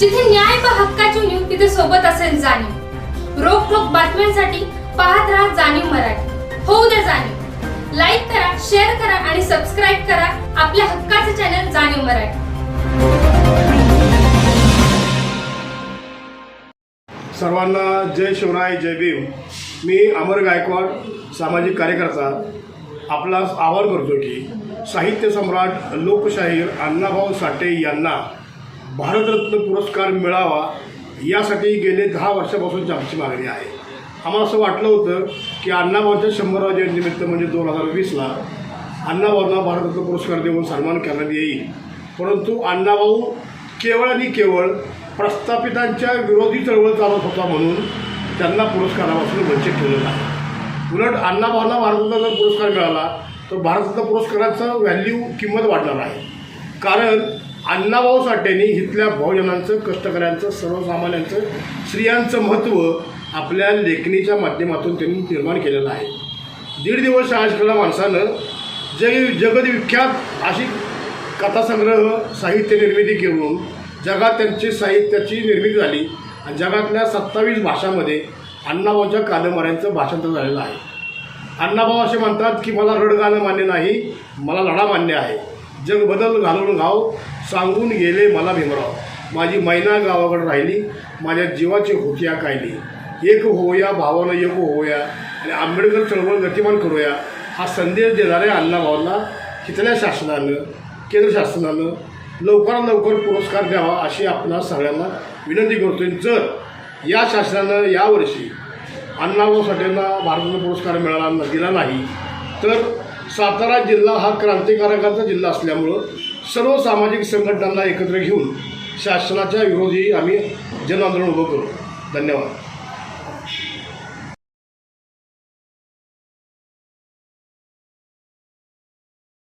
जिथे न्याय प हक्काची नेम तिथे सोबत असेल जाणीव. रोखोक बातम्यांसाठी पाहत राहा जाणीव मराठी. होऊ द्या जाणीव. लाईक करा शेअर करा आणि सबस्क्राईब करा आपल्या हक्काचे चॅनल जाणीव मराठी. सर्वांना जय शिवराय जय भीम. मी अमर गायकवाड सामाजिक कार्यकर्ता. आपला आवाहन करतो की साहित्य सम्राट लोकशाहीर अण्णाभाऊ साठे यांना भारतरत्न पुरस्कार मिळावा यासाठी गेले दहा वर्षापासूनची आमची मागणी आहे. आम्हाला असं वाटलं होतं की अण्णाभाऊच्या शंभराव्या जयंतीनिमित्त म्हणजे दोन हजार वीसला अण्णाबाबांना भारतरत्न पुरस्कार देऊन सन्मान करण्यात येईल. परंतु अण्णाभाऊ केवळ आणि केवळ प्रस्थापितांच्या विरोधी चळवळ चालत होता म्हणून त्यांना पुरस्कारापासून वंचित ठेवलेलं आहे उलट अण्णाभाऊंना भारतरत्न जर पुरस्कार मिळाला तर भारतरत्न पुरस्काराचं व्हॅल्यू किंमत वाढणार आहे. कारण अण्णाभाऊ साठेंनी इथल्या भाऊजनांचं कष्टकऱ्यांचं सर्वसामान्यांचं स्त्रियांचं महत्त्व आपल्या लेखणीच्या माध्यमातून त्यांनी निर्माण केलेलं आहे. दीड दिवस शाळा माणसानं जग जगदविख्यात अशी कथासंग्रह साहित्य निर्मिती करून जगात त्यांची साहित्याची निर्मिती झाली आणि जगातल्या सत्तावीस भाषांमध्ये अण्णाभाऊच्या कादंबऱ्यांचं भाषांतर झालेलं आहे. अण्णाभाऊ असे म्हणतात की मला रडगाणं मान्य नाही मला लढा मान्य आहे. जग बदल घालून घाव सांगून गेले मला भीमराव. माझी मैना गावाकडे राहिली. माझ्या जीवाची होतिया कायली एक होऊया भावानं एक होऊया. आणि आंबेडकर चळवळ गतिमान करूया. हा संदेश देणाऱ्या अण्णाभावांना तिथल्या शासनानं केंद्र शासनानं लवकरात लवकर पुरस्कार द्यावा अशी आपणा सगळ्यांना विनंती करतोय. जर या शासनानं यावर्षी अण्णाभाऊ साठेंना भारतरत्न पुरस्कार मिळाला दिला नाही तर सातारा जिल्हा हा क्रांतिकारकांचा जिल्हा असल्यामुळं सर्व सामाजिक संघटनांना एकत्र घेऊन शासनाच्या विरोधी आम्ही जनआंदोलन उभं करू. धन्यवाद.